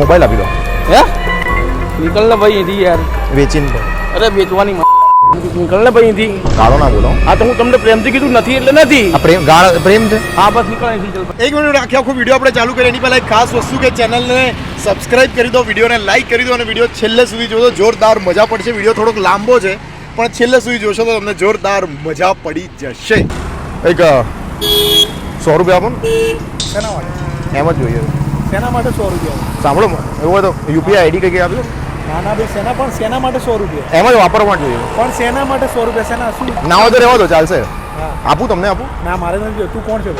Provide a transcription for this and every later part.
Mobile આપી દો. હે? નીકળ ને ભાઈ અહીંથી યાર. વેચીને અરે વેચવાની નીકળ ને ભાઈ અહીંથી ગાળો ના બોલો. હા તો હું તમને પ્રેમથી કીધું નથી એટલે નથી. આ પ્રેમ ગાળ પ્રેમ છે? હા બસ નીકળ અહીંથી ચાલ. એક મિનિટ આખી આખો વીડિયો આપણે ચાલુ કરીએ. એની પહેલાં એક ખાસ વસ્તુ કે ચેનલને સબસ્ક્રાઇબ કરી દો વિડીયોને લાઈક કરી દો અને વીડિયો છેલ્લે સુધી જોજો. જોરદાર મજા પડશે. વીડિયો થોડોક લાંબો છે પણ છેલ્લે સુધી જોશો તો તમને જોરદાર મજા પડી જશે. એક સો રૂપિયા આપો ને. એમ જ જોઈએ. શેના માટે સો રૂપિયા? સાંભળો એવું હોય તો યુપીઆઈ આઈડી કઈ કઈ આપી દો ના ના ભાઈ સેના પણ સેના માટે સો રૂપિયા? એમ જ વાપરવા જોઈએ. પણ સેના માટે સો રૂપિયા? સેના શું? ના હોય તો રહેવા દો ચાલશે. આપું તમને આપું. ના મારે નથી તું કોણ છે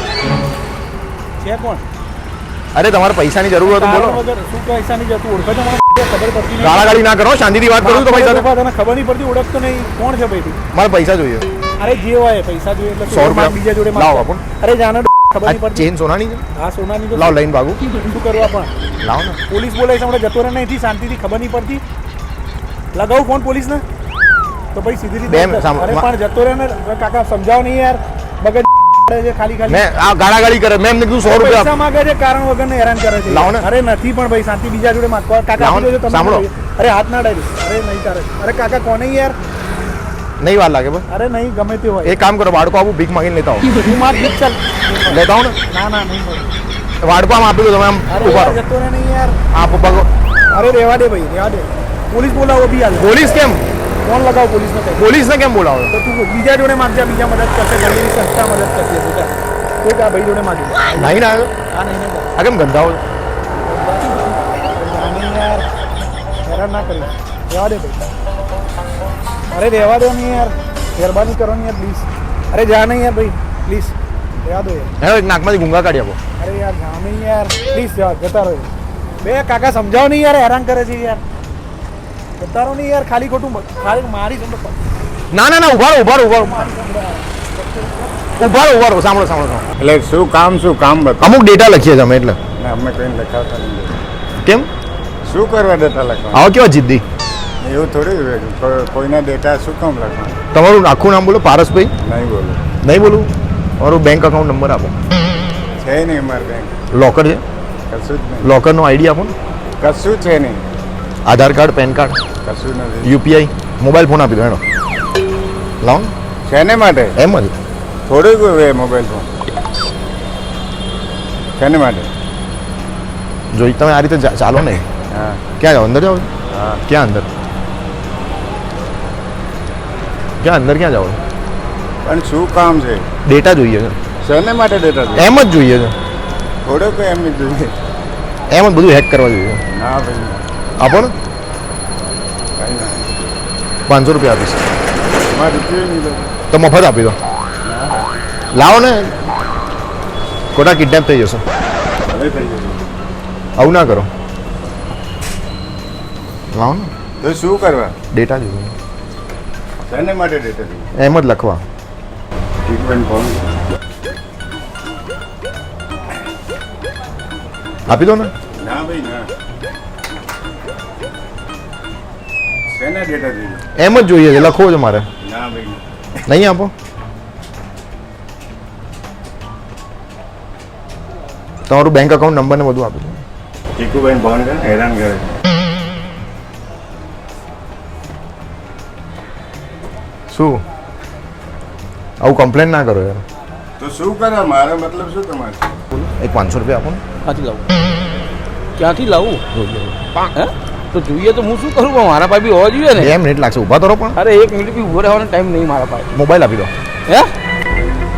છે કોણ? અરે તમારે પૈસાની જરૂર હોય તો બોલો. શું પૈસાની જતું ઓળખો તો ખબર પડતી નહીં ગાળા ગાડી ના કરો શાંતિથી વાત કરું તો પૈસા ઊભા તને ખબર નહીં પડતી ઓળખતો નહીં. કોણ છે ભાઈ મારે પૈસા જોઈએ. અરે જે હોય પૈસા જોઈએ એટલે સો રૂપિયા. બીજા જોડે. અરે જાણે ખબર નહીં પડતી? ચેન સોનાની છે? હા સોનાની તો લાવ લઈને ભાગું. શું કરવા પણ? લાવ ને. પોલીસ બોલાય છે હમણાં જતો રહે નહીં શાંતિથી ખબર નહીં પડતી. લગાવું ફોન પોલીસને? તો ભાઈ સીધી રીતે અરે પણ જતો રહે ને કાકા સમજાવો નહીં યાર. મગજ ખાલી ખાલી. મેં આ કરે મેં એમને કીધું સો રૂપિયા પૈસા માંગે છે કારણ વગર ને હેરાન કરે છે. લાવો ને. અરે નથી પણ ભાઈ શાંતિ બીજા જોડે માંગવા. કાકા સાંભળો. અરે હાથ ના ડાયરી. અરે નહીં કરે અરે કાકા કોને યાર? નહીં વાર લાગે બસ અરે નહીં ગમે તે હોય એક કામ કરો વાડકો આપું ભીખ માંગીને લેતા આવો તું માર ઠીક ચાલ લેતા આવો ને ના ના નહીં મળે. વાડકો આમ આપી દો તમે આમ અરે ઊભા યાર રહો જતો રહે નહીં યાર આપ ઊભા રહો. અરે રેવા દે ભાઈ રેવા દે પોલીસ બોલાવો બી હાલ પોલીસ કેમ ફોન લગાવો પોલીસને કહે પોલીસને કેમ બોલાવો તો તું બીજા જોડે માંગજા બીજા મદદ કરશે ગરીબની સંસ્થા મદદ કરશે બેટા કોઈ આ ભાઈ જોડે માગી નહીં ના આવ્યો આ નહીં નહીં આ કેમ ગંધાઓ આ નહીં યાર હેરાન ના કરી રહેવા દે ભાઈ અરે રહેવા દો નહીં યાર. મહેરબાની કરો ને યાર પ્લીઝ અરે જા નહીં યાર ભાઈ પ્લીઝ રહેવા દો યાર. એક નાકમાંથી ગુંગા કાઢી આપો. અરે યાર જા નહીં યાર. પ્લીઝ જા જતા રહો. બે કાકા સમજાવો નહીં યાર હેરાન કરે છે યાર. જતા રહો નહીં યાર ખાલી ખોટું ખાલી મારી સમજો ના ના ના ઊભા ઉભારો ઊભા ઉભારો ઊભા રહો. ઊભા રહો રહો સાંભળો સાંભળો સાંભળો. એટલે શું કામ શું કામ અમુક ડેટા લખીએ છીએ અમે એટલે અમે કઈ લખાવતા નહીં. કેમ? શું કરવા ડેટા લખવા આવો કેવા જિદ્દી? એવું થોડી કોઈના ડેટા શું કામ લખવાનું તમારું આખું નામ બોલો પારસભાઈ? નહીં બોલું. નહીં બોલું? મારું બેંક અકાઉન્ટ નંબર આપો. છે નહીં અમારે બેંક લોકર છે? કશું જ નહીં. લોકરનો આઈડી આપો ને. કશું છે નહીં. આધાર કાર્ડ પેન કાર્ડ કશું નથી. યુપીઆઈ મોબાઈલ ફોન આપી દો એનો. લાવો ને. શેને માટે? એમ જ. થોડુંક હોય મોબાઈલ ફોન શેને માટે? જોઈ તમે આ રીતે ચાલો ને. હા. ક્યાં જાઓ? અંદર જાઓ? ક્યાં અંદર? ક્યાં અંદર ક્યાં જાવ પણ શું કામ છે? ડેટા જોઈએ છે. શેને માટે ડેટા જોઈએ? એમ જ જોઈએ છે. થોડુંક એમ જ જોઈએ. એમ જ બધું હેક કરવા જોઈએ. ના ભાઈ. આપો ને. પાંચસો રૂપિયા આપીશ. તો મફત આપી દો. લાવો ને. ખોટા કિડનેપ થઈ જશો. થઈ જશે. આવું ના કરો. લાવો ને. તો શું કરવા? ડેટા જોઈએ. શેને માટે ડેટા એમ જ લખવા. ટ્રીટમેન્ટ કોણ? આપી દો ને. ના ભાઈ ના. શેના ડેટા જોઈએ એમ જ જોઈએ છે લખવો છે મારે. ના ભાઈ નહીં આપો. તમારું બેંક અકાઉન્ટ નંબર ને બધું આપી દો. ચીકુબેન ફોન કરે હેરાન કરે શું? આવું કમ્પ્લેન ના કરો યાર. તો શું કરે? મારો મતલબ શું તમારે? એક પાંચસો રૂપિયા આપો ને. ક્યાંથી લાવું? ક્યાંથી લાવું? હે? તો જોઈએ તો હું શું કરું? પણ મારા પાસે બી હોવા જોઈએ ને. બે મિનિટ લાગશે. ઊભા તો રહો પણ. અરે એક મિનિટ બી ઊભો રહેવાનો ટાઈમ નહીં મારા પાસે. મોબાઈલ આપી દો. હે?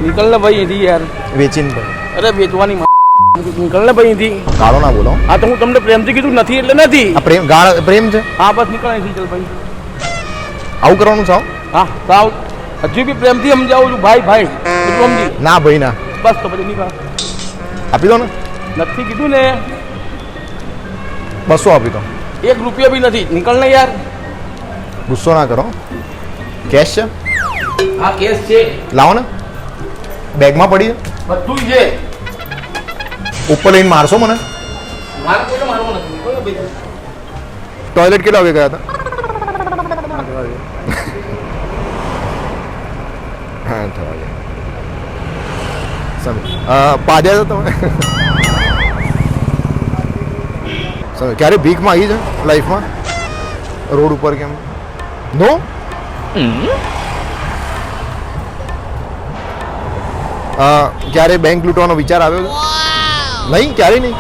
નીકળ ને ભાઈ અહીંથી યાર. વેચીને અરે વેચવાની નીકળ ને ભાઈ અહીંથી. ગાળો ના બોલો. હા તો હું તમને પ્રેમથી કીધું નથી એટલે નથી. આ પ્રેમ ગાળ પ્રેમ છે? હા બસ નીકળ અહીંથી ચાલ ભાઈ. આવું કરવાનું સાવ હા સાવ. હજુ બી પ્રેમથી સમજાવું છું. ભાઈ ભાઈ એટલું સમજી. ના ભાઈ ના. બસ તો પછી નીકળ આપી દો ને. નથી કીધું ને. બસો આપી દો. એક રૂપિયો બી નથી. નીકળ ને યાર. ગુસ્સો ના કરો. કેશ છે? હા કેસ છે. લાવો ને. બેગમાં પડી છે. બધું છે. ઉપર લઈને મારશો મને? મારે મારવું નથી. ટોયલેટ કેટલા વાગે ગયા હતા હા આઠ વાગે સમજ પાદ્યા હતા તમે સમજ ક્યારે ભીખ માગી છે લાઈફમાં રોડ ઉપર કેમ નો અ, ક્યારે બેંક લૂંટવાનો વિચાર આવ્યો છે નહીં ક્યારે નહીં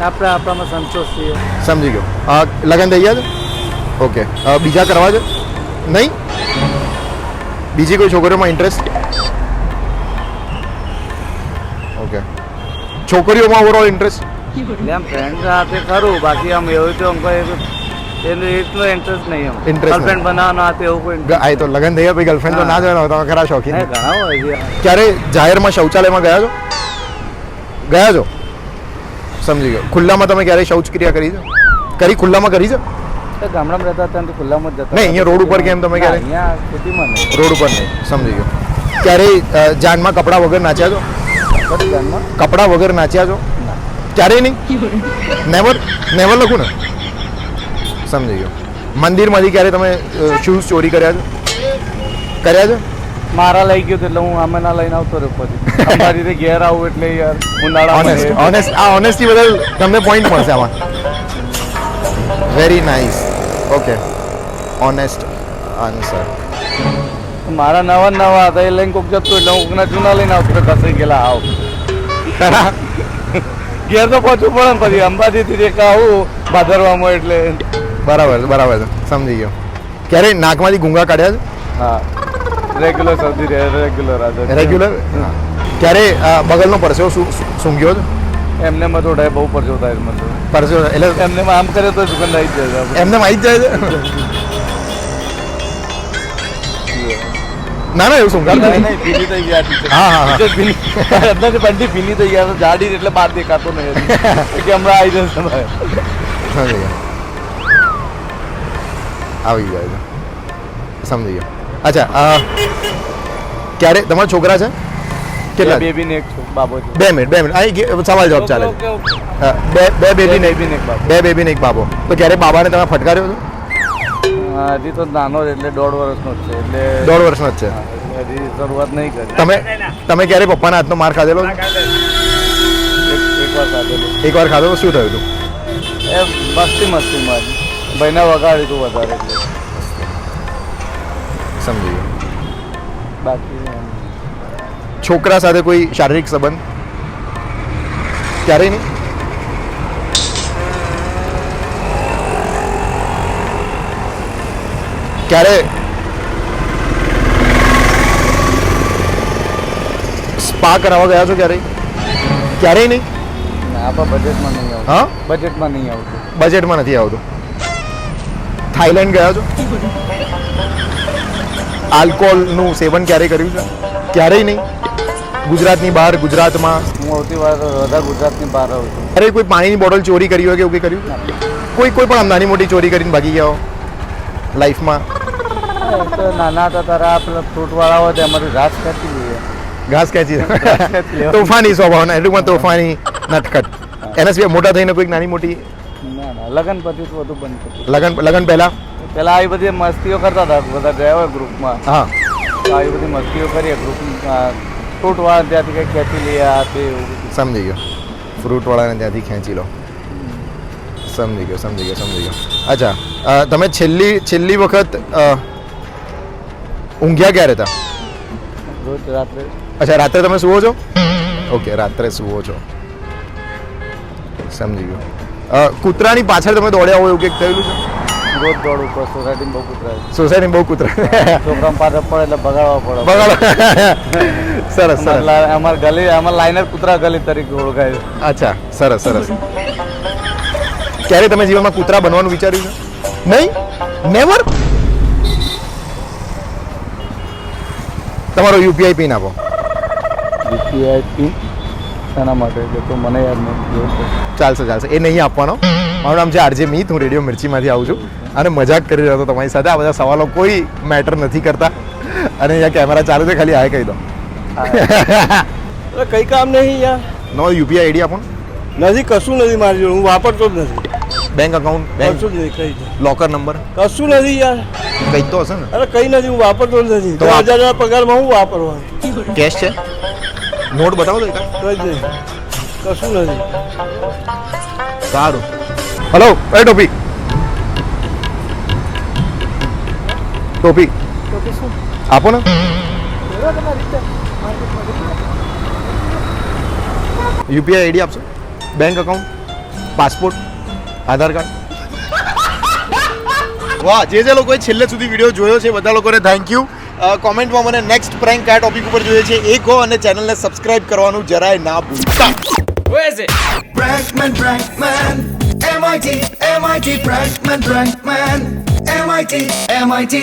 આપણે આપણામાં સંતોષ છીએ સમજી ગયો અ, લગ્ન થઈ ગયા છે ઓકે અ, બીજા કરવા છે નહીં બીજી કોઈ છોકરીઓમાં ઇન્ટરેસ્ટ છોકરીઓમાં ઓવરઓલ ઇન્ટરેસ્ટ એમ ફ્રેન્ડ સાથે ખરું બાકી આમ એવું તો અમકો એનો એટલો ઇન્ટરેસ્ટ નહીં આમ. ઇન્ટરેસ્ટ ગર્લફ્રેન્ડ બનાવવાનો આ એવું કોઈ આ તો લગન થઈ ગયા પછી ગર્લફ્રેન્ડ તો ના તમે ખરા શોખીન. ઘણા હોય ક્યારે જાહેરમાં શૌચાલયમાં ગયા છો? ગયા છો? સમજી ગયો. ખુલ્લામાં તમે ક્યારે શૌચક્રિયા કરી છે? કરી ખુલ્લામાં કરી છે? ગામડામાં રહેતા હતા તો ખુલ્લામાં જ જતા નહીં, અહીંયા રોડ ઉપર કેમ તમે ક્યારે? અહીંયા ખેતીમાં રોડ ઉપર નહીં. સમજી ગયો. ક્યારે જાનમાં કપડાં વગર નાચ્યા છો? કપડાં વગર નાચ્યા છો? ક્યારેય નહીં? નેવર નેવર લખું ને? સમજી ગયો. મંદિરમાંથી ક્યારે તમે શૂઝ ચોરી કર્યા છે? કર્યા છે? મારા લઈ ગયો એટલે હું આમે ના લઈને આવતો રહ્યો પછી. તમારી રીતે ઘેર આવું એટલે યાર ઉનાળા ઓનેસ્ટ આ ઓનેસ્ટી બદલ તમને પોઈન્ટ મળશે આમાં. Very nice okay honest answer મારા નવા નવા હતા એ લઈને કોક જતો એટલે હું કોકના જૂના લઈને આવતો ઘસી ગયેલા આવ. ઘેર તો પહોંચવું પડે ને પછી અંબાજીથી એક આવું ભાદરવામાં એટલે. બરાબર છે બરાબર છે સમજી ગયો. ક્યારે નાકમાંથી ગુંગા કાઢ્યા છે? હા. રેગ્યુલર સૌથી રેગ્યુલર રેગ્યુલર ક્યારે બગલનો પરસેવો સૂંઘ્યો છે? એમને માં થોડા બહુ પરસેવો થાય મને. પરસેવો એટલે એમને આમ કરે તો દુકાન આવી જાય એમને આવી જાય છે? ના ના એવું સૂંઘાડતા નહીં, નહીં નહીં, ભીની થઈ ગયા teacher. હા, હા, હા. teacher ભીની- અંદરથી બંડી ભીની થઈ ગયા છે. જાડી એટલે બહાર દેખાતો નહીં હજી. કે હમણાં આવી જશે તમારે. સમજી ગયો આવી જાય છે સમજી ગયો અચ્છા અ, ક્યારે તમારા છોકરા છે કેટલા બે બેબી ને એક છો- બાબો છે બે મિનિટ બે મિનિટ અહીં ગે- સવાલ જવાબ ચાલે ઓકે, છે ઓકે, ઓકે. હા, બે બે બેબી ને બેબી ને એક બાબો. બે બેબી ને એક બાબો તો ક્યારે બાબાને તમે ફટકાર્યો હતો હા, હજી તો નાનો જ એટલે દોઢ વર્ષનો જ છે એટલે દોઢ વર્ષનો જ છે. હજી શરૂઆત નહીં કરી. તમે તમે ક્યારે પપ્પાના હાથનો માર ખાધેલો? છે? એક એક વાર ખાધેલું. એક ખાધો શું થયું હતું? એ મસ્તી મસ્તીમાં જ ભાઈને વગાડ્યું હતું વધારે એટલે. સમજી ગયો. બાકી છોકરા સાથે કોઈ શારીરિક સંબંધ? ક્યારેય નહીં? ક્યારે? સ્પા કરાવવા ગયા છો ક્યારેય? ક્યારેય નહીં? આપણા બજેટમાં નહીં આવતું. હા? બજેટમાં નહીં આવતું. બજેટમાં નથી આવતું. થાઈલેન્ડ ગયા છો? આલ્કોહોલનું સેવન ક્યારેય કર્યું છે? ક્યારેય નહીં? ગુજરાતની બહાર ગુજરાતમાં? હું આવતી વાર વધારે ગુજરાતની બહાર આવું છું. ક્યારેય કોઈ પાણીની બોટલ ચોરી કરી હોય કે એવું કંઈ કર્યું? કોઈ કોઈ પણ આમ નાની મોટી ચોરી કરીને ભાગી ગયા હો? લાઈફમાં? તો નાના હતા તારા આપણે ફ્રૂટવાળા હોય તો અમારી ઘાસ ખેંચી લઈએ. ઘાસ ખેંચી તોફાની સ્વભાવના એટલું તોફાની નટખટ. એના સિવાય મોટા થઈને કોઈક નાની મોટી? ના ના લગન પછી તો બધું બંધ કર્યું લગન લગન પહેલા? પેલા આવી બધી મસ્તીઓ કરતા હતા બધા ગયા હોય ગ્રુપમાં. હા. આવી બધી મસ્તીઓ કરીએ ગ્રુપમાં ફ્રૂટવાળા ત્યાંથી કંઈક ખેંચી લઈએ આ તે સમજી ગયો. ફ્રૂટવાળાને ત્યાંથી ખેંચી લો. સમજી ગયો સમજી ગયો સમજી ગયો. અચ્છા તમે છેલ્લી છેલ્લી વખત ઊંઘ્યા ક્યારે હતા? રાત્રે. અચ્છા રાત્રે તમે સુવો છો? ઓકે રાત્રે સુવો છો. સમજી ગયો. કૂતરાની પાછળ તમે દોડ્યા હોય એવું કંઈક થયેલું છે? રોજ દોડ સોસાયટીમાં બહુ કૂતરાય સોસાયટી બહુ કૂતરા છોકરા પાછળ પડે એટલે બગાડવા પડે. બગાડો સરસ સરસ. અમાર ગલી અમાર લાઇનર કૂતરા ગલી તરીકે ઓળખાય અચ્છા સરસ સરસ. ક્યારે તમે જીવનમાં કૂતરા બનવાનું વિચાર્યું છે? નહીં? નેવર તમારો યુપીઆઈ પિન આપો. UPI PIN? શાના માટે? છે તો મને યાદ નથી ચાલશે ચાલશે. એ નહીં આપવાનો. મારું નામ છે આરજે મીત. હું રેડિયો મિર્ચીમાંથી આવું છું અને મજાક કરી રહ્યો હતો તમારી સાથે. આ બધા સવાલો કોઈ મેટર નથી કરતા. અને અહીંયા કેમેરા ચાલુ છે ખાલી આ કહી દો. અરે કઈ કામ નહીં યાર નો યુપીઆઈ આઈડી આપો નથી કશું નથી મારી જોડે. હું વાપરતો જ નથી. બેંક અકાઉન્ટ બેંક શું કઈ લોકર નંબર કશું નથી યાર. કઈ તો હશે ને. અરે કઈ નથી હું વાપરતો નથી. તો હજાર હજાર પગારમાં હું વાપરવાનું? કેશ છે? નોટ બતાવો તો કશું નથી. સારું. હલો એ ટોપી. ટોપી. આપો ને. યુપીઆઈ આઈડી આપશો? Bank account passport Aadhaar card? વાહ જે જે લોકોએ છેલ્લે સુધી વીડિયો જોયો છે બધા લોકોને થેન્ક યુ કોમેન્ટમાં મને નેક્સ્ટ પ્રેન્ક કયા ટોપિક ઉપર જોઈએ છે. એ કહો અને ચેનલને સબસ્ક્રાઇબ કરવાનું જરાય ના ભૂલતા. Prankman, Prankman, MIT, MIT, Prankman, Prankman, MIT, MIT.